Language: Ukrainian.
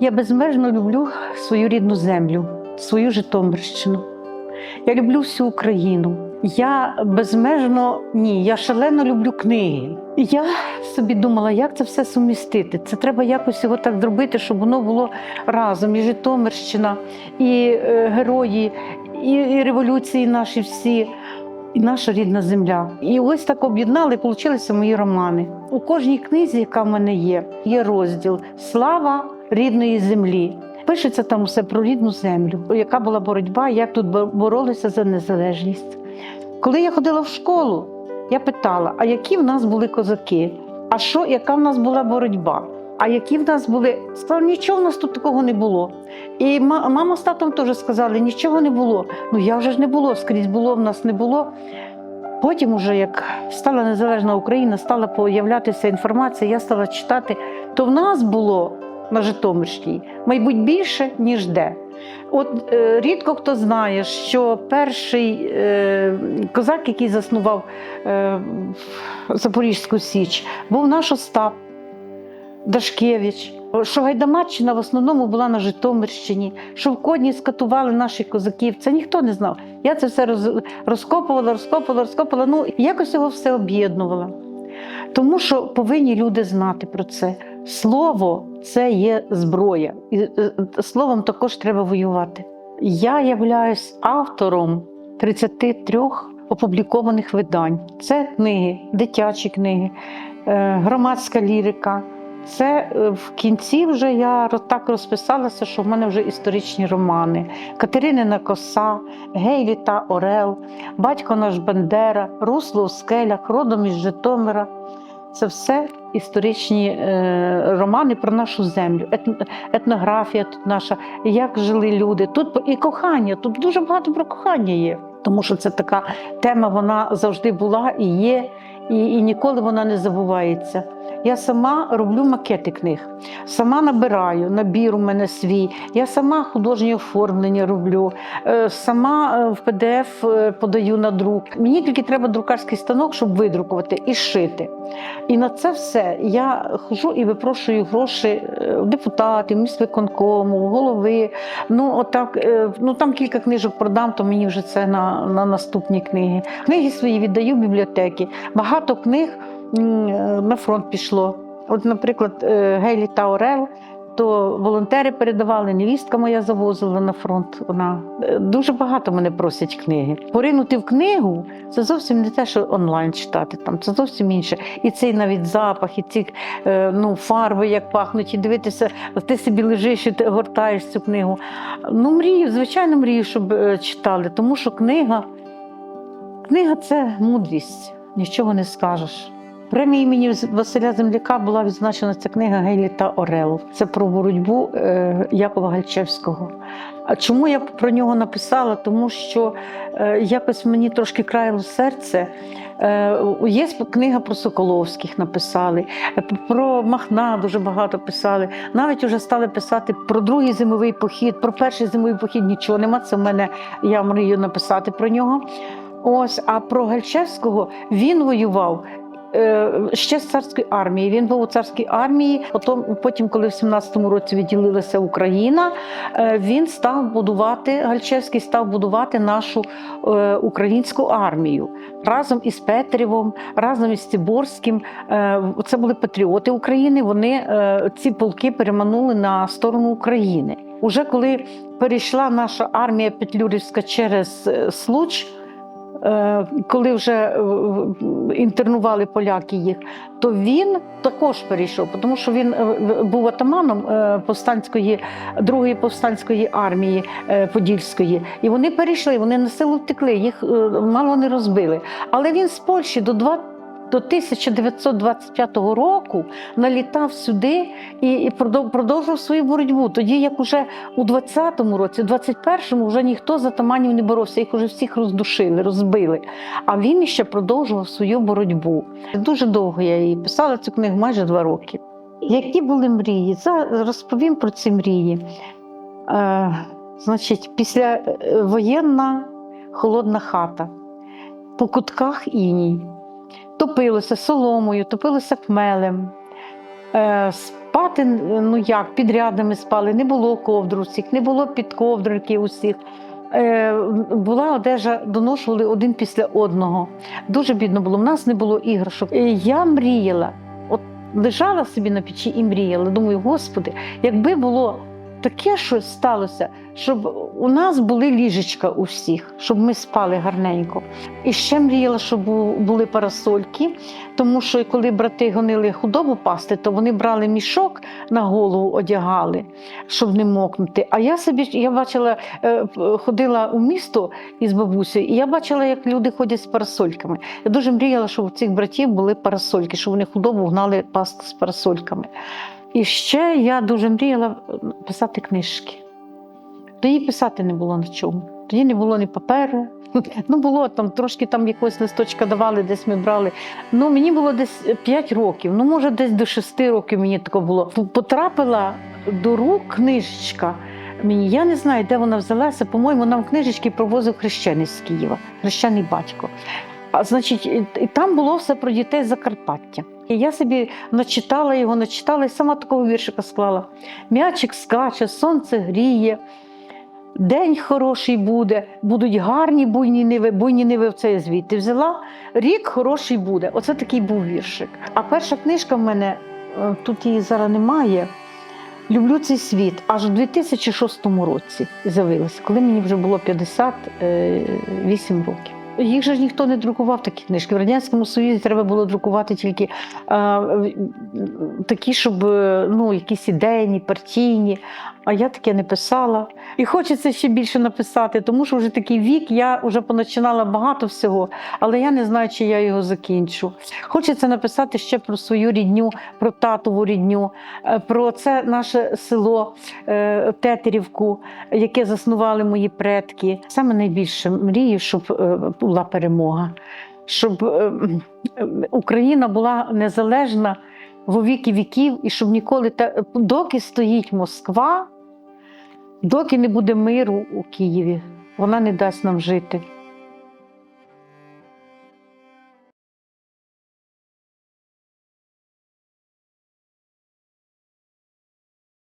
Я безмежно люблю свою рідну землю, свою Житомирщину. Я люблю всю Україну. Я безмежно ні, я шалено люблю книги. Я собі думала, як це все сумістити. Це треба якось його так зробити, щоб воно було разом. І Житомирщина, і е, герої, і, і революції наші всі, і наша рідна земля. І ось так об'єднали, получилися мої романи. У кожній книзі, яка в мене є, є розділ Слава рідної землі. Пишеться там усе про рідну землю, яка була боротьба, як тут боролися за незалежність. Коли я ходила в школу, я питала, а які в нас були козаки? А що, яка в нас була боротьба? А які в нас були? Сказали, нічого в нас тут такого не було. І мама з татом теж сказали, нічого не було. Ну я вже ж не було, скрізь було, в нас не було. Потім, уже як стала незалежна Україна, стала появлятися інформація, я стала читати, то в нас було на Житомирщині, мабуть, більше, ніж де. От е, рідко хто знає, що перший е, козак, який заснував е, Запорізьку Січ, був наш Остап Дашкевич. Що Гайдамаччина в основному була на Житомирщині, що в Кодні скатували наших козаків. Це ніхто не знав. Я це все розкопувала, розкопувала, розкопувала. Ну якось його все об'єднувала. Тому що повинні люди знати про це. Слово це є зброя, і е, е, словом також треба воювати. Я являюсь автором 33 опублікованих видань. Це книги, дитячі книги, е, громадська лірика. Це е, в кінці вже я так розписалася, що в мене вже історичні романи. Катеринина коса, Гейлі та Орел, Батько наш Бандера, Русло у скелях, родом із Житомира. Це все історичні е, романи про нашу землю, етнографія тут наша, як жили люди. Тут і кохання, тут дуже багато про кохання є. Тому що це така тема, вона завжди була і є, і, і ніколи вона не забувається. Я сама роблю макети книг, сама набираю, набір у мене свій, я сама художнє оформлення роблю, е, сама е, в PDF е, подаю на друк. Мені тільки треба друкарський станок, щоб видрукувати і шити. І на це все я хожу і випрошую гроші у депутатів, міськвиконкому, у голови. Ну, отак, ну там кілька книжок продам, то мені вже це на, на наступні книги. Книги свої віддаю в бібліотеки. Багато книг на фронт пішло. От, наприклад, е, Гейлі та Орел. То волонтери передавали, невістка моя завозила на фронт. Вона Е, дуже багато мене просять книги. Поринути в книгу це зовсім не те, що онлайн читати. Там це зовсім інше. І цей навіть запах, і ці е, ну, фарби, як пахнуть, і дивитися, ти собі лежиш і ти гортаєш цю книгу. Ну, мрію, звичайно, мрію, щоб е, читали, тому що книга, книга це мудрість, нічого не скажеш. Премія імені Василя Земляка була відзначена ця книга Гейлі та Орел. Це про боротьбу е, Якова Гальчевського. А чому я про нього написала? Тому що е, якось мені трошки краяло серце. Е, Є книга про Соколовських написали, про Махна дуже багато писали. Навіть вже стали писати про другий зимовий похід, про перший зимовий похід нічого нема. Це в мене я мрію написати про нього. Ось, а про Гальчевського він воював. Е, Ще з царської армії. Він був у царській армії. Потім, потім, коли в 17-му році відділилася Україна, е, він став будувати Гальчевський став будувати нашу е, українську армію разом із Петрівом, разом із Циборським. Це були патріоти України. Вони ці полки переманули на сторону України. Уже коли перейшла наша армія Петлюрівська через Случ. Е, Коли вже е, інтернували поляки їх, то він також перейшов, тому що він е, був атаманом повстанської другої повстанської армії Подільської, і вони перейшли, вони на силу втекли, їх мало не розбили. Але він з Польщі до 2 до 1925 року налітав сюди і, і продов- продовжував свою боротьбу. Тоді, як уже у 20-му році, у 21-му вже ніхто з атаманів не боровся, їх уже всіх роздушили, розбили. А він ще продовжував свою боротьбу. Дуже довго я її писала цю книгу, майже два роки. Які були мрії? Зараз розповім про ці мрії. Е, значить, після е, холодна хата, по кутках іній. Топилося соломою, топилося хмелем. Е, спати, ну як, підрядами спали, не було ковдр усіх, не було підковдриків усіх. Е, була одежа, доношували один після одного. Дуже бідно було. У нас не було іграшок. Я мріяла, лежала собі на печі і мріяла. Думаю, господи, якби було таке щось сталося, щоб у нас були ліжечка у всіх, щоб ми спали гарненько. І ще мріяла, щоб були парасольки, тому що коли брати гонили худобу пасти, то вони брали мішок на голову, одягали, щоб не мокнути. А я собі я бачила, е, ходила у місто із бабусею, і я бачила, як люди ходять з парасольками. Я дуже мріяла, щоб у цих братів були парасольки, щоб вони худобу гнали пасти з парасольками. І ще я дуже мріяла писати книжки. Тоді писати не було на чому. Тоді не було ні паперу. Ну, було там трошки там якогось листочка давали, десь ми брали. Ну, мені було десь 5 років, ну, може, десь до 6 років мені таке було. Потрапила до рук книжечка. Мені я не знаю, де вона взялася. По-моєму, нам книжечки провозив хрещений з Києва, хрещений батько. А значить, і, там було все про дітей Закарпаття. І я собі начитала його, начитала і сама такого віршика склала. М'ячик скаче, сонце гріє, день хороший буде, будуть гарні буйні ниви, буйні ниви в цей звідти взяла. Рік хороший буде. Оце такий був віршик. А перша книжка в мене, е, тут її зараз немає. Люблю цей світ аж у 2006 році з'явилася, коли мені вже було 58 років. Їх же ж ніхто не друкував такі книжки. В Радянському Союзі треба було друкувати тільки а, такі, щоб е, ну, якісь ідейні, партійні. А я таке не писала. І хочеться ще більше написати, тому що вже такий вік, я вже починала багато всього, але я не знаю, чи я його закінчу. Хочеться написати ще про свою рідню, про татову рідню, е, про це наше село е, Тетерівку, яке заснували мої предки. Саме найбільше мрію, щоб е, була перемога, щоб Україна була незалежна во віки віків, і щоб ніколи та доки стоїть Москва, доки не буде миру у Києві, вона не дасть нам жити.